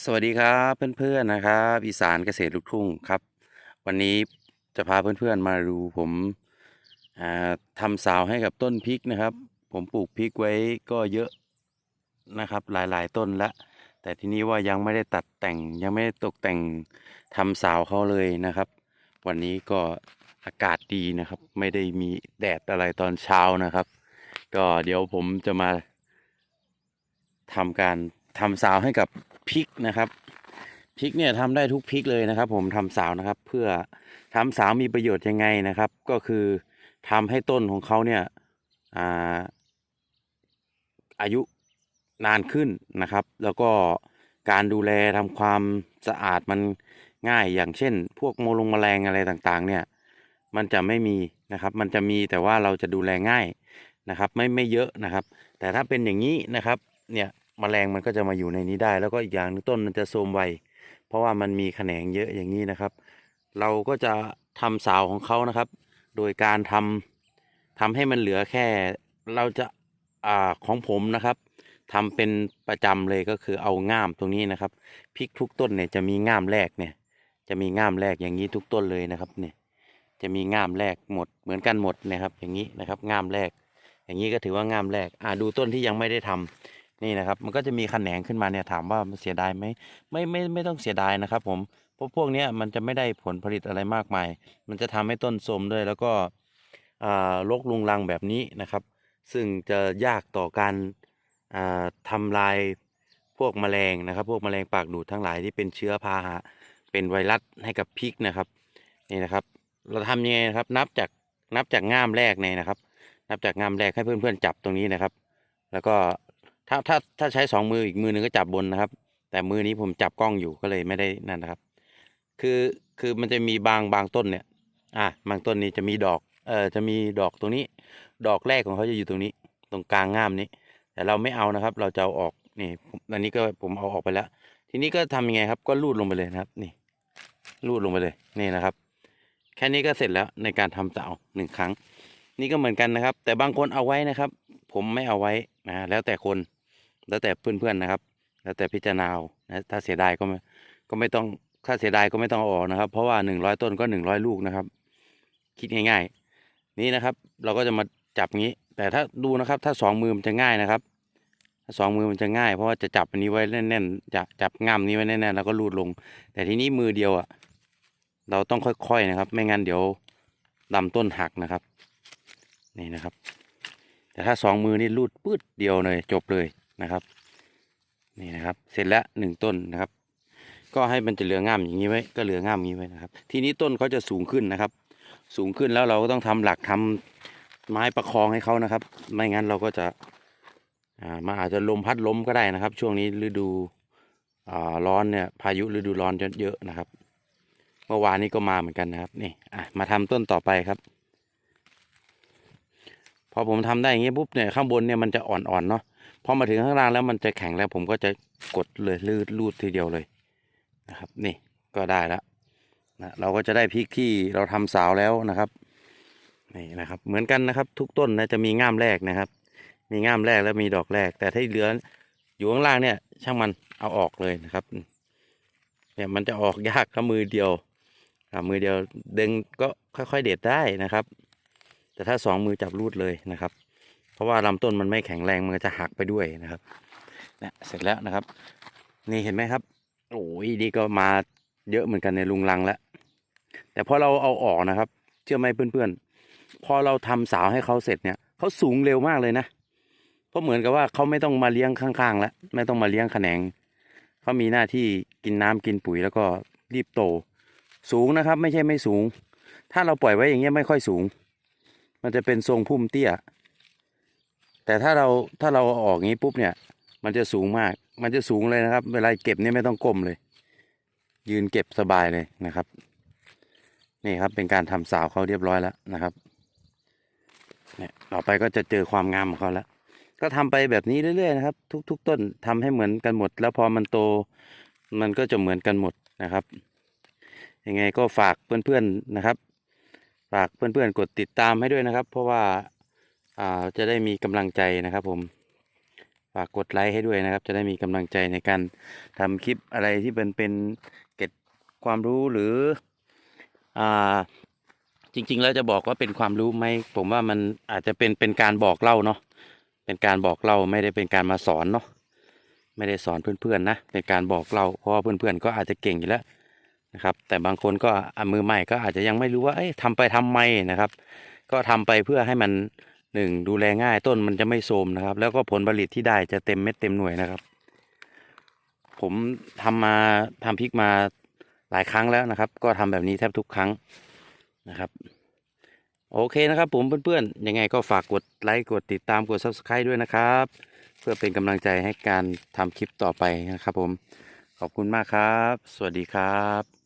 สวัสดีครับเพื่อนๆนะครับอีสานเกษตรลูกทุ่งครับ วันนี้จะพาเพื่อนๆมาดูผมอ่าทำสาวให้กับต้นพริกนะครับ ผมปลูกพริกไว้ก็เยอะนะครับหลายๆต้นละ แต่ทีนี้ว่ายังไม่ได้ตัดแต่งยังไม่ได้ตกแต่งทำสาวเขาเลยนะครับ วันนี้ก็อากาศดีนะครับ ไม่ได้มีแดดอะไรตอนเช้านะครับ ก็เดี๋ยวผมจะมาทำการ ทำสาวให้กับพริกนะครับพริกเนี่ยทำได้ทุกพริกเลยนะครับ ผมทำสาวนะครับ เพื่อทำสาวมีประโยชน์ยังไงนะครับ ก็คือทำให้ต้นของเขาเนี่ยอ่าอายุนานขึ้นนะครับ แล้วก็การดูแลทำความสะอาดมันง่ายอย่างเช่น พวกโมลงแมลงอะไรต่างๆ เนี่ยมันจะไม่มีนะครับ มันจะมีแต่ว่าเราจะดูแลง่ายนะครับ ไม่ไม่เยอะนะครับ แต่ถ้าเป็นอย่างนี้นะครับ เนี่ย มแมลงมันก็จะมาอยู่ในนี้ได้ แล้วก็อีกอย่างนึงต้นมันจะโทมไวเพราะว่ามันมีแขนงเยอะอย่างนี้นะครับ เราก็จะทำสาวของเขานะครับ โดยการทำทำให้มันเหลือแค่ เราจะอ่าของผมนะครับทำเป็นประจำเลยก็คือเอาง่ามตรงนี้นะครับพริกทุกต้นเนี่ยจะมีง่ามแรกเนี่ย จะมีง่ามแรกอย่างนี้ทุกต้นเลยนะครับเนี่ยจะมีง่ามแรกหมดเหมือนกันหมดนะครับ อย่างนี้นะครับง่ามแรก อย่างนี้ก็ถือว่าง่ามแรกอ่าดูต้นที่ยังไม่ได้ทำ นี่นะครับ มันก็จะมีแขนงขึ้นมาเนี่ยถามว่ามันเสียดายไหมไม่ไม่ไม่ต้องเสียดายนะครับ ผมเพราะพวกนี้มันจะไม่ได้ผลผลิตอะไรมากมาย มันจะทำให้ต้นโทรมด้วย แล้วก็อ่ารกลุงรังแบบนี้นะครับ ซึ่งจะยากต่อการอ่าทำลายพวกแมลงนะครับ พวกแมลงปากดูดทั้งหลายที่เป็นเชื้อพาหะเป็นไวรัสให้กับพริกนะครับนี่นะครับ เราทำยังไงนะครับ นับจากนับจากง่ามแรกเนี่ยนะครับ นับจากง่ามแรกให้เพื่อนๆจับตรงนี้นะครับ แล้วก็ ถ้าถ้าถ้าใช้สองมืออีกมือหนึ่งก็จับบนนะครับ แต่มือนี้ผมจับกล้องอยู่ก็เลยไม่ได้นั่นนะครับ คือคือมันจะมีบางบางต้นเนี่ย อะบางต้นนี้จะมีดอกเออจะมีดอกตรงนี้ ดอกแรกของเขาจะอยู่ตรงนี้ ตรงกลางง่ามนี้ แต่เราไม่เอานะครับ เราจะเอาออกนี่อันนี้ก็ผมเอาออกไปแล้ว ทีนี้ก็ทำยังไงครับ ก็ลูดลงไปเลยนะครับ นี่ลูดลงไปเลยนี่นะครับ แค่นี้ก็เสร็จแล้วในการทำเต่าหนึ่งครั้ง นี่ก็เหมือนกันนะครับ แต่บางคนเอาไว้นะครับ ผมไม่เอาไว้นะแล้วแต่คนแล้วแต่เพื่อนๆนะครับ แล้วแต่พิจารณานะถ้าเสียดายก็ไม่ก็ไม่ต้องถ้าเสียดายก็ไม่ต้องอออกนะครับ เพราะว่าหนึ่งร้อยต้นก็หนึ่งร้อยลูกนะครับ คิดง่ายๆ นี่นะครับ เราก็จะมาจับงี้ แต่ถ้าดูนะครับ ถ้าสองมือมันจะง่ายนะครับ ถ้าสองมือมันจะง่ายเพราะว่าจะจับอันนี้ไว้แน่นๆจะจับง่ามนี้ไว้แน่นๆแล้วก็ลูดลง แต่ทีนี้มือเดียวอะ เราต้องค่อยๆนะครับ ไม่งั้นเดี๋ยวลำต้นหักนะครับ นี่นะครับ แต่ถ้าสองมือนี่รูดปืดเดียวเลยจบเลยนะครับนี่นะครับ เสร็จแล้วหนึ่งต้นนะครับ ก็ให้มันจะเหลือง่ามอย่างนี้ไว้ก็เหลือง่ามอย่างนี้ไว้นะครับ ทีนี้ต้นเขาจะสูงขึ้นนะครับ สูงขึ้นแล้วเราก็ต้องทำหลักทำไม้ประคองให้เขานะครับ ไม่งั้นเราก็จะอ่ามาอาจจะลมพัดล้มก็ได้นะครับ ช่วงนี้ฤดูอ่าร้อนเนี่ยพายุฤดูร้อนเยอะนะครับ เมื่อวานนี้ก็มาเหมือนกันนะครับนี่อะมาทำต้นต่อไปครับ พอผมทำได้อย่างเงี้ยปุ๊บเนี่ยข้างบนเนี่ยมันจะอ่อนๆเนาะพอมาถึงข้างล่างแล้วมันจะแข็งแล้ว ผมก็จะกดเลยลืดรูดทีเดียวเลยนะครับ นี่ก็ได้แล้วนะเราก็จะได้พริกที่เราทำสาวแล้วนะครับนี่นะครับ เหมือนกันนะครับ ทุกต้นนะจะมีง่ามแรกนะครับ มีง่ามแรกแล้วมีดอกแรก แต่ถ้าเหลืออยู่ข้างล่างเนี่ย ช่างมันเอาออกเลยนะครับ เนี่ยมันจะออกยากก็มือเดียวอ่ามือเดียวดึงก็ค่อย ๆ เด็ดได้นะครับ แต่ถ้าสองมือจับรูดเลยนะครับ เพราะว่าลำต้นมันไม่แข็งแรงมันจะหักไปด้วยนะครับเนี่ยเสร็จแล้วนะครับ นี่เห็นไหมครับโอ้ยนี่ก็มาเยอะเหมือนกันในลุงลังแล้วแต่พอเราเอาออกนะครับ เชื่อไหมเพื่อนๆ พอเราทำสาวให้เขาเสร็จเนี่ยเขาสูงเร็วมากเลยนะเพราะเหมือนกับว่าเขาไม่ต้องมาเลี้ยงข้างๆ แล้ว ไม่ต้องมาเลี้ยงแขนงเขามีหน้าที่กินน้ำกินปุ๋ยแล้วก็รีบโต สูงนะครับ ไม่ใช่ไม่สูง ถ้าเราปล่อยไว้อย่างเงี้ยไม่ค่อยสูง มันจะเป็นทรงพุ่มเตี้ย แต่ถ้าเราถ้าเราออกงี้ปุ๊บเนี่ย มันจะสูงมาก มันจะสูงเลยนะครับ เวลาเก็บเนี่ยไม่ต้องก้มเลย ยืนเก็บสบายเลยนะครับ นี่ครับเป็นการทำสาวเขาเรียบร้อยแล้วนะครับเนี่ยต่อไปก็จะเจอความงามของเขาแล้ว ก็ทำไปแบบนี้เรื่อยๆนะครับ ทุก ๆ ต้นทำให้เหมือนกันหมด แล้วพอมันโต มันก็จะเหมือนกันหมดนะครับยังไงก็ฝากเพื่อนๆนะครับ ฝากเพื่อนๆกดติดตามให้ด้วยนะครับ เพราะว่าอาจะได้มีกำลังใจนะครับผมฝากกดไลค์ให้ด้วยนะครับ จะได้มีกำลังใจในการทำคลิปอะไรที่เป็นเป็นเก็บความรู้หรืออ่าจริง ๆ แล้วจะบอกว่าเป็นความรู้ไหมผมว่ามันอาจจะเป็นเป็นการบอกเล่าเนาะเป็นการบอกเล่าไม่ได้เป็นการมาสอนเนาะไม่ได้สอนเพื่อนๆนะเป็นการบอกเล่าเพราะว่าเพื่อนๆก็อาจจะเก่งอยู่แล้ว นะครับ แต่บางคนก็อะมือใหม่ก็อาจจะยังไม่รู้ว่าเอ้ยทำไปทำไมนะครับ ก็ทำไปเพื่อให้มันหนึ่งดูแลง่ายต้นมันจะไม่โทรมนะครับ แล้วก็ผลผลิตที่ได้จะเต็มเม็ดเต็มหน่วยนะครับ ผมทำมาทำพริกมาหลายครั้งแล้วนะครับ ก็ทำแบบนี้แทบทุกครั้งนะครับ โอเคนะครับ ผมเพื่อนๆยังไงก็ฝากกดไลค์กดติดตามกด subscribe ด้วยนะครับ เพื่อเป็นกำลังใจให้การทำคลิปต่อไปนะครับ ผมขอบคุณมากครับ สวัสดีครับ